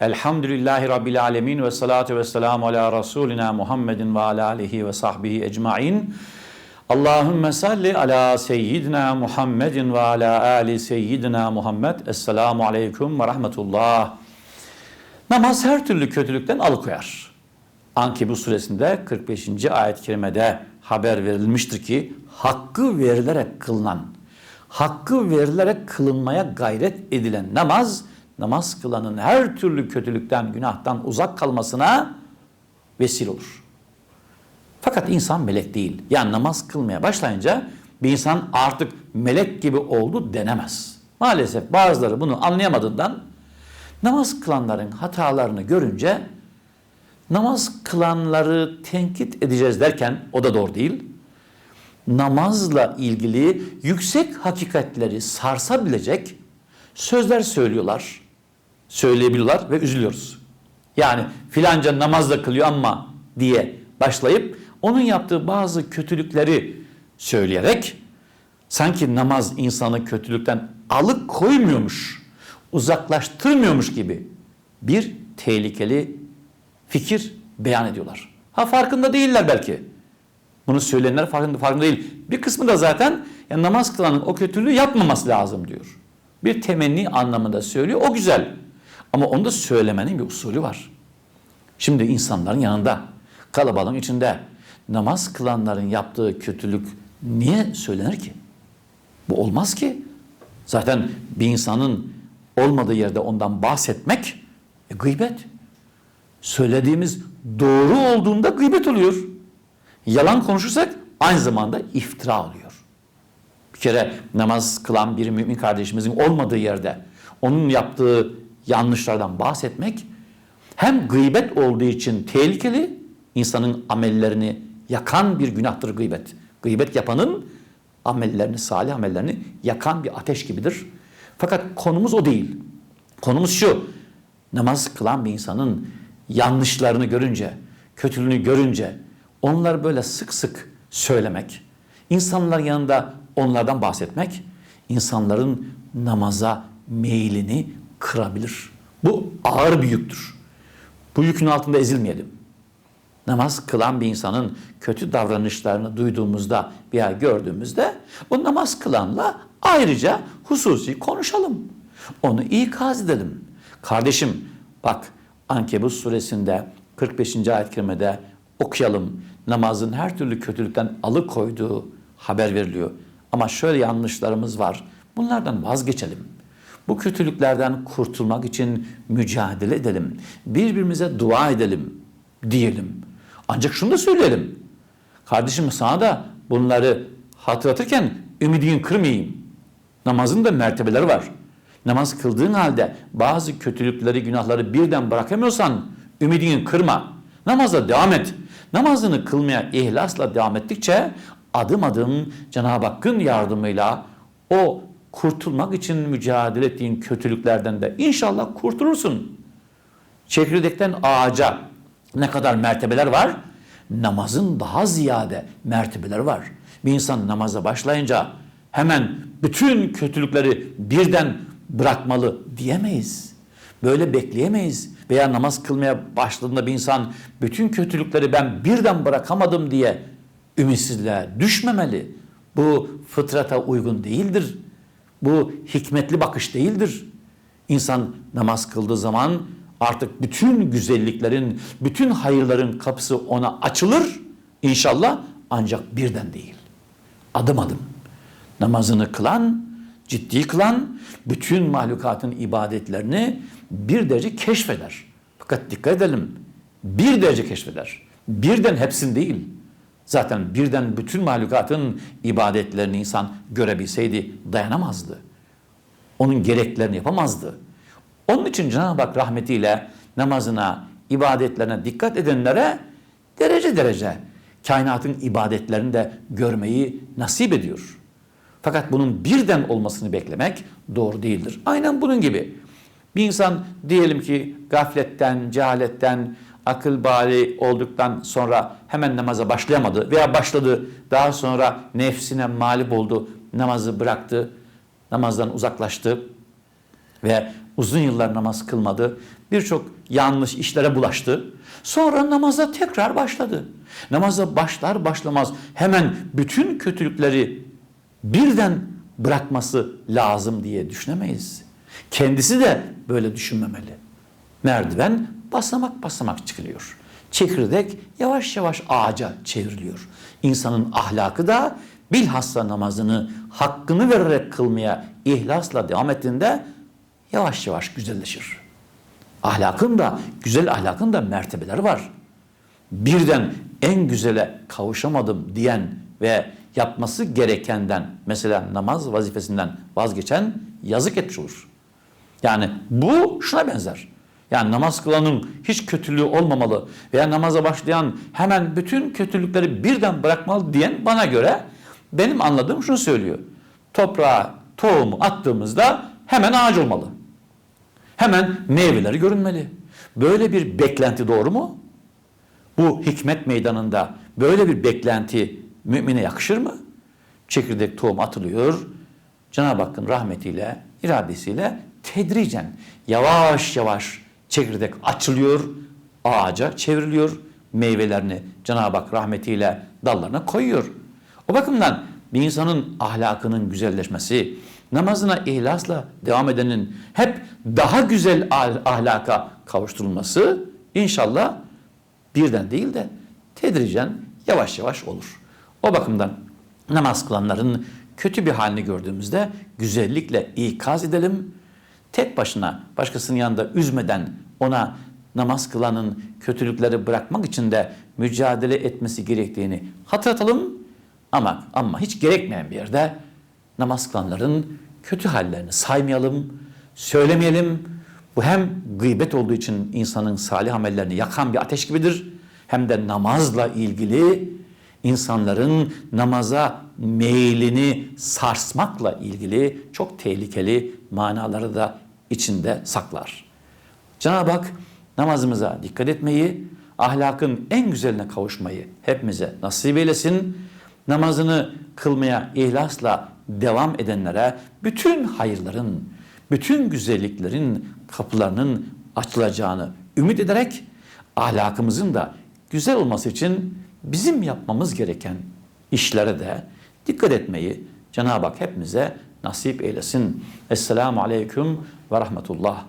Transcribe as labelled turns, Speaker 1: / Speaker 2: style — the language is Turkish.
Speaker 1: Elhamdülillahi Rabbil Alemin ve salatu ve selamu ala Resulina Muhammedin ve ala alihi ve sahbihi ecmain. Allahümme salli ala seyyidina Muhammedin ve ala ali seyyidina Muhammed. Esselamu aleyküm ve rahmetullah. Namaz her türlü kötülükten alıkoyar. Ankebut suresinde 45. ayet-i kerimede haber verilmiştir ki hakkı verilerek kılınan, hakkı verilerek kılınmaya gayret edilen namaz, namaz kılanın her türlü kötülükten, günahtan uzak kalmasına vesile olur. Fakat insan melek değil. Yani namaz kılmaya başlayınca bir insan artık melek gibi oldu denemez. Maalesef bazıları bunu anlayamadığından namaz kılanların hatalarını görünce namaz kılanları tenkit edeceğiz derken o da doğru değil. Namazla ilgili yüksek hakikatleri sarsabilecek sözler söylüyorlar, söyleyebiliyorlar ve üzülüyoruz. Yani filanca namazla kılıyor ama diye başlayıp onun yaptığı bazı kötülükleri söyleyerek sanki namaz insanı kötülükten alıkoymuyormuş, uzaklaştırmıyormuş gibi bir tehlikeli fikir beyan ediyorlar. Ha farkında değiller belki. Bunu söyleyenler farkında, farkında değil. Bir kısmı da zaten ya namaz kılanın o kötülüğü yapmaması lazım diyor. Bir temenni anlamında söylüyor. O güzel. Ama onu da söylemenin bir usulü var. Şimdi insanların yanında, kalabalığın içinde namaz kılanların yaptığı kötülük niye söylenir ki? Bu olmaz ki. Zaten bir insanın olmadığı yerde ondan bahsetmek e, gıybet. Söylediğimiz doğru olduğunda gıybet oluyor. Yalan konuşursak aynı zamanda iftira oluyor. Bir kere namaz kılan bir mümin kardeşimizin olmadığı yerde onun yaptığı yanlışlardan bahsetmek hem gıybet olduğu için tehlikeli, insanın amellerini yakan bir günahtır gıybet. Gıybet yapanın amellerini, salih amellerini yakan bir ateş gibidir. Fakat konumuz o değil. Konumuz şu, namaz kılan bir insanın yanlışlarını görünce, kötülüğünü görünce onları böyle sık sık söylemek, insanlar yanında onlardan bahsetmek, insanların namaza meylini kırabilir. Bu ağır bir yüktür. Bu yükün altında ezilmeyelim. Namaz kılan bir insanın kötü davranışlarını duyduğumuzda veya gördüğümüzde o namaz kılanla ayrıca hususi konuşalım. Onu ikaz edelim. Kardeşim bak Ankebut suresinde 45. ayet-i kerimede okuyalım. Namazın her türlü kötülükten alıkoyduğu haber veriliyor. Ama şöyle yanlışlarımız var. Bunlardan vazgeçelim. Bu kötülüklerden kurtulmak için mücadele edelim. Birbirimize dua edelim diyelim. Ancak şunu da söyleyelim. Kardeşim sana da bunları hatırlatırken ümidini kırmayayım. Namazın da mertebeleri var. Namaz kıldığın halde bazı kötülükleri, günahları birden bırakamıyorsan ümidini kırma. Namaza devam et. Namazını kılmaya ihlasla devam ettikçe adım adım Cenab-ı Hakk'ın yardımıyla o kurtulmak için mücadele ettiğin kötülüklerden de inşallah kurtulursun. Çekirdekten ağaca ne kadar mertebeler var? Namazın daha ziyade mertebeler var. Bir insan namaza başlayınca hemen bütün kötülükleri birden bırakmalı diyemeyiz. Böyle bekleyemeyiz. Veya namaz kılmaya başladığında bir insan bütün kötülükleri ben birden bırakamadım diye ümitsizliğe düşmemeli. Bu fıtrata uygun değildir. Bu hikmetli bakış değildir. İnsan namaz kıldığı zaman artık bütün güzelliklerin, bütün hayırların kapısı ona açılır inşallah ancak birden değil. Adım adım. Namazını kılan, ciddi kılan bütün mahlukatın ibadetlerini bir derece keşfeder. Fakat dikkat edelim. Bir derece keşfeder. Birden hepsini değil. Zaten birden bütün mahlukatın ibadetlerini insan görebilseydi dayanamazdı. Onun gereklerini yapamazdı. Onun için Cenab-ı Hak rahmetiyle namazına, ibadetlerine dikkat edenlere derece derece kainatın ibadetlerini de görmeyi nasip ediyor. Fakat bunun birden olmasını beklemek doğru değildir. Aynen bunun gibi. Bir insan diyelim ki gafletten, cehaletten, akıl bali olduktan sonra hemen namaza başlayamadı veya başladı daha sonra nefsine mağlup oldu, namazı bıraktı, namazdan uzaklaştı ve uzun yıllar namaz kılmadı. birçok yanlış işlere bulaştı. Sonra namaza tekrar başladı. Namaza başlar başlamaz hemen bütün kötülükleri birden bırakması lazım diye düşünemeyiz. Kendisi de böyle düşünmemeli. Merdiven basamak basamak çıkılıyor. Çekirdek yavaş yavaş ağaca çevriliyor. İnsanın ahlakı da bilhassa namazını hakkını vererek kılmaya ihlasla devam ettiğinde yavaş yavaş güzelleşir. Ahlakın da, güzel ahlakın da mertebeleri var. Birden en güzele kavuşamadım diyen ve yapması gerekenden mesela namaz vazifesinden vazgeçen yazık etmiş olur. Yani bu şuna benzer. Yani namaz kılanın hiç kötülüğü olmamalı veya namaza başlayan hemen bütün kötülükleri birden bırakmalı diyen bana göre benim anladığım şunu söylüyor. Toprağa tohumu attığımızda hemen ağaç olmalı. Hemen meyveleri görünmeli. Böyle bir beklenti doğru mu? Bu hikmet meydanında böyle bir beklenti mümine yakışır mı? Çekirdek tohum atılıyor. Cenab-ı Hakk'ın rahmetiyle, iradesiyle tedricen yavaş yavaş çekirdek açılıyor, ağaca çevriliyor, meyvelerini Cenab-ı Hak rahmetiyle dallarına koyuyor. O bakımdan bir insanın ahlakının güzelleşmesi, namazına ihlasla devam edenin hep daha güzel ah- ahlaka kavuşturulması inşallah birden değil de tedricen yavaş yavaş olur. O bakımdan namaz kılanların kötü bir halini gördüğümüzde güzellikle ikaz edelim. Tek başına başkasının yanında üzmeden ona namaz kılanın kötülükleri bırakmak için de mücadele etmesi gerektiğini hatırlatalım. Ama ama hiç gerekmeyen bir yerde namaz kılanların kötü hallerini saymayalım, söylemeyelim. Bu hem gıybet olduğu için insanın salih amellerini yakan bir ateş gibidir. Hem de namazla ilgili insanların namaza meylini sarsmakla ilgili çok tehlikeli manaları da içinde saklar. Cenab-ı Hak namazımıza dikkat etmeyi, ahlakın en güzeline kavuşmayı hepimize nasip eylesin. Namazını kılmaya ihlasla devam edenlere bütün hayırların, bütün güzelliklerin kapılarının açılacağını ümit ederek ahlakımızın da güzel olması için bizim yapmamız gereken işlere de dikkat etmeyi Cenab-ı Hak hepimize nasip eylesin. Esselamu Aleyküm ve Rahmetullah.